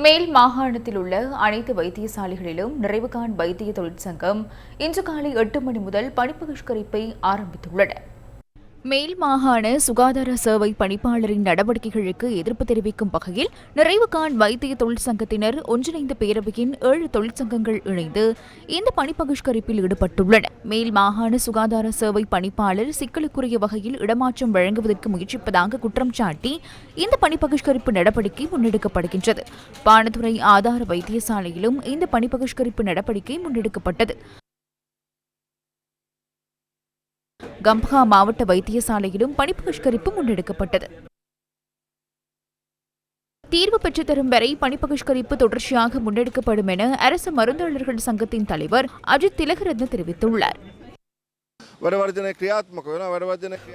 மேல் மாகாணத்தில் உள்ள அனைத்து வைத்தியசாலைகளிலும் நிறைவுகான் வைத்திய தொழிற்சங்கம் இன்று காலை எட்டு மணி முதல் பணிப்பகிஷ்கரிப்பை ஆரம்பித்துள்ளன மேல் மாகாண சுகாதார சேவை பணிப்பாளரின் நடவடிக்கைகளுக்கு எதிர்ப்பு தெரிவிக்கும் வகையில் நிறைவுகான் வைத்திய தொழிற்சங்கத்தினர் ஒன்றிணைந்த பேரவையின் ஏழு தொழிற்சங்கங்கள் இணைந்து இந்த பணிப்பகிஷ்கரிப்பில் ஈடுபட்டுள்ளன மேல் மாகாண சுகாதார சேவை பணிப்பாளர் சிக்கலுக்குரிய வகையில் இடமாற்றம் வழங்குவதற்கு முயற்சிப்பதாக குற்றம் சாட்டி இந்த பணிப்பகிஷ்கரிப்பு நடவடிக்கை முன்னெடுக்கப்படுகின்றது. பானதுறை ஆதார வைத்தியசாலையிலும் இந்த பணிப்பகிஷ்கரிப்பு நடவடிக்கை முன்னெடுக்கப்பட்டது. கம்பஹா மாவட்ட வைத்தியசாலையிலும் பணிப்பகிஷ்கரிப்பு முன்னெடுக்கப்பட்டது. தீர்வு பெற்றுத்தரும் வரை பணிப்பகிஷ்கரிப்பு தொடர்ச்சியாக முன்னெடுக்கப்படும் என அரசு மருந்தாளர்கள் சங்கத்தின் தலைவர் அஜித் திலகரத்ன தெரிவித்துள்ளார்.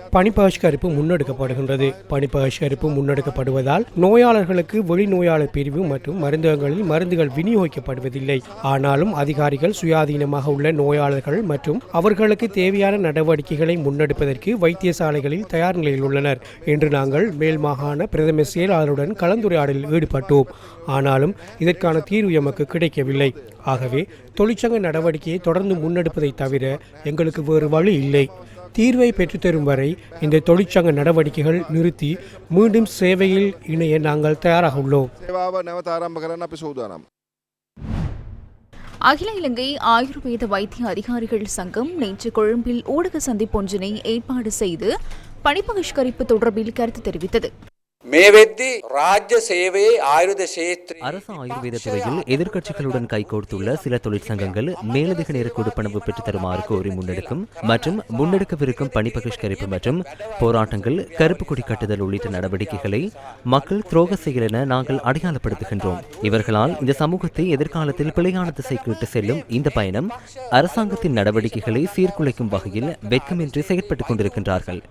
பனி பகிஷ்கரிப்பு முன்னெடுக்கப்படுகின்றது. பனி பகிஷ்கரிப்பு முன்னெடுக்கப்படுவதால் நோயாளர்களுக்கு வெளிநோயாளர் பிரிவு மற்றும் மருந்தகங்களில் மருந்துகள் விநியோகிக்கப்படுவதில்லை. ஆனாலும் அதிகாரிகள் சுயாதீனமாக உள்ள நோயாளர்கள் மற்றும் அவர்களுக்கு தேவையான நடவடிக்கைகளை முன்னெடுப்பதற்கு வைத்தியசாலைகளில் தயார் நிலையில் உள்ளனர். என்று நாங்கள் மேல் மாகாண பிரதம செயலாளருடன் கலந்துரையாடலில் ஈடுபட்டோம். ஆனாலும் இதற்கான தீர்வு எமக்கு கிடைக்கவில்லை. ஆகவே தொழிற்சங்க நடவடிக்கையை தொடர்ந்து முன்னெடுப்பதை தவிர எங்களுக்கு வேறு வழி இல்லை. தீர்வை பெற்றுத்தரும் வரை இந்த தொழிற்சங்க நடவடிக்கைகள் நிறுத்தி மீண்டும் சேவையில் இணைய நாங்கள் தயாராக உள்ளோம். அகில இலங்கை ஆயுர்வேத வைத்திய அதிகாரிகள் சங்கம் நேற்று கொழும்பில் ஊடக சந்திப்பொன்றினை ஏற்பாடு செய்து பணிப்பகிஷ்கரிப்பு தொடர்பில் கருத்து தெரிவித்தது. அரசு ஆயுர்வேத துறையில் எதிர்க்கட்சிகளுடன் கைகோர்த்துள்ள சில தொழிற்சங்கங்கள் மேலதிக நேர கொடுப்பனவு பெற்று தருமாறு கோரி முன்னெடுக்கும் மற்றும் முன்னெடுக்கவிருக்கும் பணி பகிஷ்கரிப்பு மற்றும் போராட்டங்கள் கருப்பு கொடி கட்டுதல் உள்ளிட்ட நடவடிக்கைகளை மக்கள் துரோக செயல் என நாங்கள் அடையாளப்படுத்துகின்றோம். இவர்களால் இந்த சமூகத்தை எதிர்காலத்தில் பிழையான திசைக்கிட்டு செல்லும் இந்த பயணம் அரசாங்கத்தின் நடவடிக்கைகளை சீர்குலைக்கும் வகையில் வெட்கமின்றி செயற்பட்டுக் கொண்டிருக்கின்றார்கள்.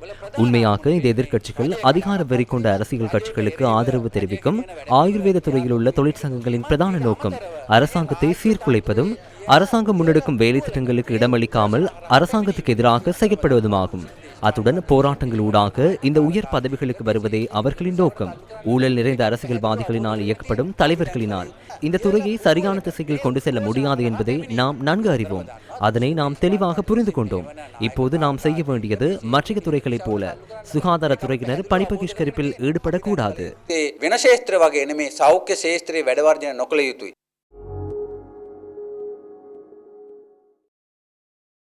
உண்மையாக இந்த எதிர்க்கட்சிகள் அதிகார வெறி கொண்ட அரசியல் கட்சிகளுக்கு ஆதரவு தெரிவிக்கும் ஆயுர்வேத துறையில் உள்ள தொழிற்சங்கங்களின் பிரதான நோக்கம் அரசாங்கத்தை சீர்குலைப்பதும் அரசாங்கம் முன்னெடுக்கும் வேலை திட்டங்களுக்கு இடமளிக்காமல் அரசாங்கத்துக்கு எதிராக செயற்படுவதுமாகும். அத்துடன் போராட்டங்கள் ஊடாக இந்த உயர் பதவிகளுக்கு வருவதே அவர்களின் நோக்கம். ஊழல் நிறைந்த அரசியல்வாதிகளினால் இயக்கப்படும் தலைவர்களினால் இந்த துறையை சரியான திசையில் கொண்டு செல்ல முடியாது என்பதை நாம் நன்கு அறிவோம். அதனை நாம் தெளிவாக புரிந்து கொண்டோம். இப்போது நாம் செய்ய வேண்டியது மற்றைய துறைகளைப் போல சுகாதாரத்துறையினர் වඩ කූඩාද. වෙන ශේත්‍ර වගේ මේ සෞඛ්‍ය ශේත්‍රයේ වැඩවර්ජන නොකළ යුතුයි.